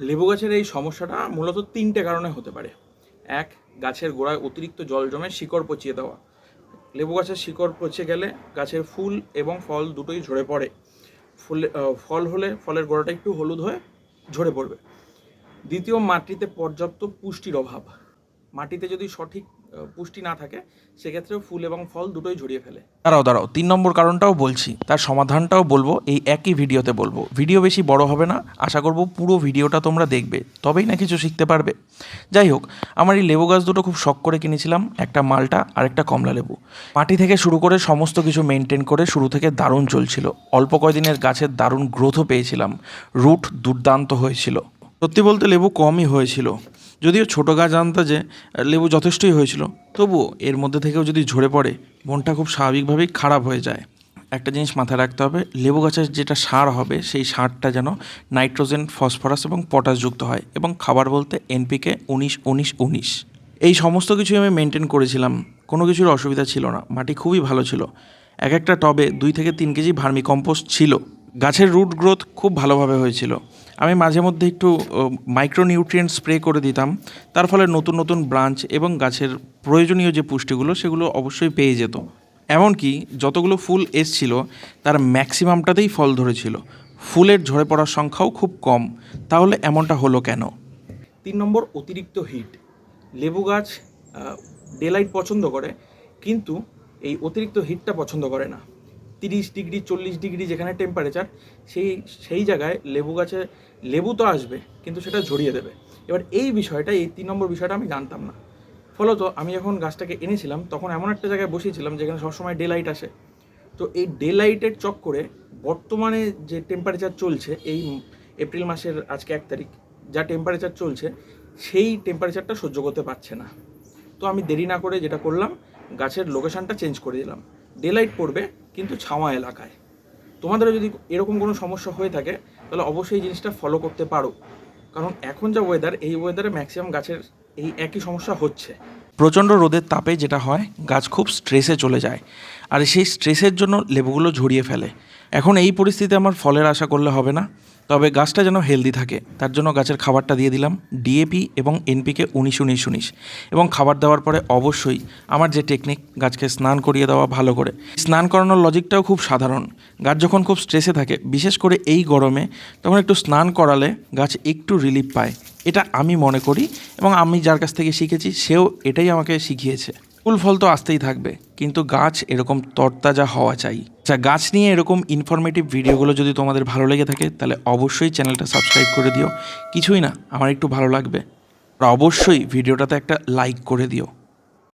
লেবু গাছের এই সমস্যাটা মূলত তিনটে কারণে হতে পারে। এক, গাছের গোড়ায় অতিরিক্ত জল জমে শিকড় পচিয়ে দেওয়া। লেবু গাছের শিকড় পচে গেলে গাছের ফুল এবং ফল দুটোই ঝরে পড়ে। ফুলে ফল হলে ফলের গোড়াটা একটু হলুদ হয়ে ঝরে পড়বে। দ্বিতীয়, মাটিতে পর্যাপ্ত পুষ্টির অভাব। মাটিতে যদি সঠিক পুষ্টি না থাকে সেক্ষেত্রে ফুল এবং ফল দুটোই ঝরিয়ে ফেলে। দাঁড়াও দাঁড়াও, তিন নম্বর কারণটাও বলছি, তার সমাধানটাও বলব, এই একই ভিডিওতে বলব। ভিডিও বেশি বড় হবে না, আশা করব পুরো ভিডিওটা তোমরা দেখবে, তবেই না কিছু শিখতে পারবে। যাই হোক, আমার এই লেবু গাছ দুটো খুব শখ করে কিনেছিলাম, একটা মালটা আর একটা কমলা লেবু। মাটি থেকে শুরু করে সমস্ত কিছু মেনটেন করে শুরু থেকে দারুণ চলছিল। অল্প কয়দিনের গাছের দারুণ গ্রোথও পেয়েছিলাম। রুট দুর্দান্ত হয়েছিল। সত্যি বলতে লেবু কমই হয়েছিল। যদিও ছোটো গাছ যে, লেবু যথেষ্টই হয়েছিল। তবুও এর মধ্যে থেকেও যদি ঝরে পড়ে, মনটা খুব স্বাভাবিকভাবেই খারাপ হয়ে যায়। একটা জিনিস মাথায় রাখতে হবে, লেবু গাছের যেটা সার হবে, সেই সারটা যেন নাইট্রোজেন, ফসফরাস এবং পটাশ যুক্ত হয় এবং খাবার বলতে এনপিকে উনিশ উনিশ উনিশ। এই সমস্ত কিছুই আমি মেনটেন করেছিলাম। কোনো কিছুর অসুবিধা ছিল না। মাটি খুবই ভালো ছিল। এক একটা টবে দুই থেকে তিন কেজি ভার্মি কম্পোস্ট ছিল। গাছের রুট গ্রোথ খুব ভালোভাবে হয়েছিল। আমি মাঝে মধ্যে একটু মাইক্রোনিউট্রিয়েন্ট স্প্রে করে দিতাম। তার ফলে নতুন নতুন ব্রাঞ্চ এবং গাছের প্রয়োজনীয় যে পুষ্টিগুলো, সেগুলো অবশ্যই পেয়ে যেত। এমনকি যতগুলো ফুল এসছিল, তার ম্যাক্সিমামটাতেই ফল ধরেছিল। ফুলের ঝরে পড়ার সংখ্যাও খুব কম। তাহলে এমনটা হলো কেন? তিন নম্বর, অতিরিক্ত হিট লেবু গাছ ডেলাইট পছন্দ করে, কিন্তু এই অতিরিক্ত হিটটা পছন্দ করে না। তিরিশ ডিগ্রি, চল্লিশ ডিগ্রি যেখানে টেম্পারেচার সেই সেই জায়গায় লেবু গাছে, লেবু তো আসবে, কিন্তু সেটা ঝরিয়ে দেবে। এবার এই বিষয়টা, এই তিন নম্বর বিষয়টা আমি জানতাম না। ফলত আমি যখন গাছটাকে এনেছিলাম, তখন এমন একটা জায়গায় বসিয়েছিলাম যেখানে সবসময় ডে লাইট আসে। তো এই ডে লাইটের চক্করে বর্তমানে যে টেম্পারেচার চলছে, এই এপ্রিল মাসের আজকে এক তারিখ, যা টেম্পারেচার চলছে, সেই টেম্পারেচারটা সহ্য করতে পারছে না। তো আমি দেরি না করে যেটা করলাম, গাছের লোকেশনটা চেঞ্জ করে দিলাম। ডে লাইট পড়বে কিন্তু ছাওয়া এলাকায়। তোমাদেরও যদি এরকম কোনো সমস্যা হয়ে থাকে, তাহলে অবশ্যই জিনিসটা ফলো করতে পারো। কারণ এখন যা ওয়েদার এই ওয়েদারে ম্যাক্সিমাম গাছের এই একই সমস্যা হচ্ছে। প্রচণ্ড রোদের তাপে যেটা হয়, গাছ খুব স্ট্রেসে চলে যায়। আর সেই স্ট্রেসের জন্য লেবুগুলো ঝরিয়ে ফেলে। এখন এই পরিস্থিতিতে আমার ফলের আশা করলে হবে না। তবে গাছটা যেন হেলদি থাকে, তার জন্য গাছের খাবারটা দিয়ে দিলাম ডিএপি এবং এনপিকে উনিশ উনিশ উনিশ। এবং খাবার দেওয়ার পরে অবশ্যই আমার যে টেকনিক গাছকে স্নান করিয়ে দেওয়া ভালো করে। স্নান করানোর লজিকটাও খুব সাধারণ। গাছ যখন খুব স্ট্রেসে থাকে, বিশেষ করে এই গরমে, তখন একটু স্নান করালে গাছ একটু রিলিফ পায়। এটা আমি মনে করি এবং আমি যার কাছ থেকে শিখেছি, সেও এটাই আমাকে শিখিয়েছে। ফুল ফল তো আসতেই থাকবে, কিন্তু গাছ এরকম তরতাজা হওয়া চাই। যা গাছ নিয়ে এরকম ইনফরমেটিভ ভিডিওগুলো যদি তোমাদের ভালো লেগে থাকে, তাহলে অবশ্যই চ্যানেলটা সাবস্ক্রাইব করে দিও। কিছুই না, আমার একটু ভালো লাগবে। আর অবশ্যই ভিডিওটাতে একটা লাইক করে দিও।